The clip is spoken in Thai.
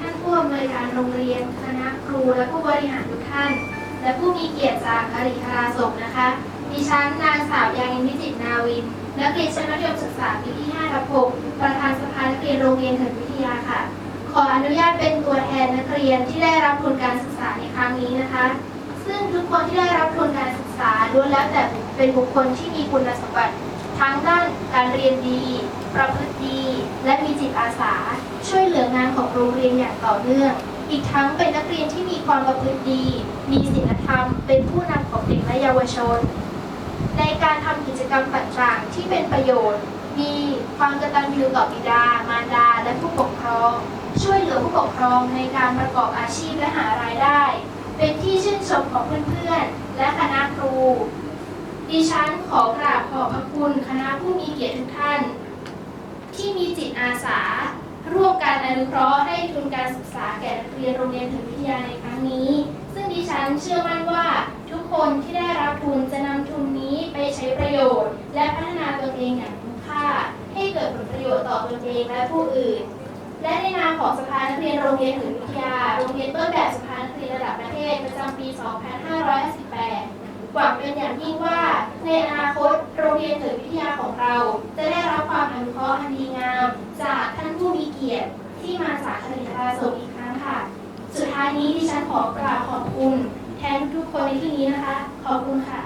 ท่านผู้อำนวยการโรงเรียน คณะครูและผู้บริหารทุกท่าน และผู้มีเกียรติจากอริธาราสงนะคะ ดิฉันนางสาวยานินวิจิตนาวิน นักเรียนชั้นมัธยมศึกษาปีที่5ทับ6ประธานสภานักเรียนโรงเรียนเถิดวิทยาค่ะ ขออนุญาตเป็นตัวแทนนักเรียนที่ได้รับทุนการศึกษาในครั้งนี้นะคะ ซึ่งทุกคนที่ได้รับทุนการศึกษาล้วนแล้วแต่เป็นบุคคลที่มีคุณสมบัติทั้งด้านการเรียนดี ประพฤติดี และมีจิตอาสา ช่วยเหลืองานของ รงเรียนอย่างต่อเนื่อง อีกทั้งเป็นนักเรียนที่มีความประพฤติดี มีศีลธรรม เป็นผู้นำของเด็กและเยาวชน ในการทำกิจกรรมต่างๆที่เป็นประโยชน์ มีความกตัญญูต่อบิดา มารดา และผู้ปกครอง ช่วยเหลือผู้ปกครองในการประกอบอาชีพและหารายได้ เป็นที่ชื่นชมของเพื่อนๆ และคณะครู ดิฉันขอกราบขอบพระคุณคณะผู้มีเกียรติทุกท่าน ที่มีจิตอาสา มการอนุเคราะห์ให้ทุนการศึกษาแก่นักเรียนโรงเรียนถึงวิทยาในครั้งนี้ ซึ่งดิฉันเชื่อมั่นว่าทุกคนที่ได้รับทุนจะนำทุนนี้ไปใช้ประโยชน์ และพัฒนาตนเองอย่างคุ้มค่า ให้เกิดผลประโยชน์ต่อตนเองและผู้อื่น และในนามของสภานักเรียนโรงเรียนถึงวิทยา โรงเรียนต้นแบบสภานักเรียนระดับประเทศประจำปี 2558หวังเป็นอย่างยิ่งว่าในอนาคตโรงเรียนถิดวิทยาของเรา ที่มาจากคณิตาสมอีกครั้งค่ะ สุดท้ายนี้ดิฉันขอกราบขอบคุณ แทนทุกคนในที่นี้นะคะ ขอบคุณค่ะ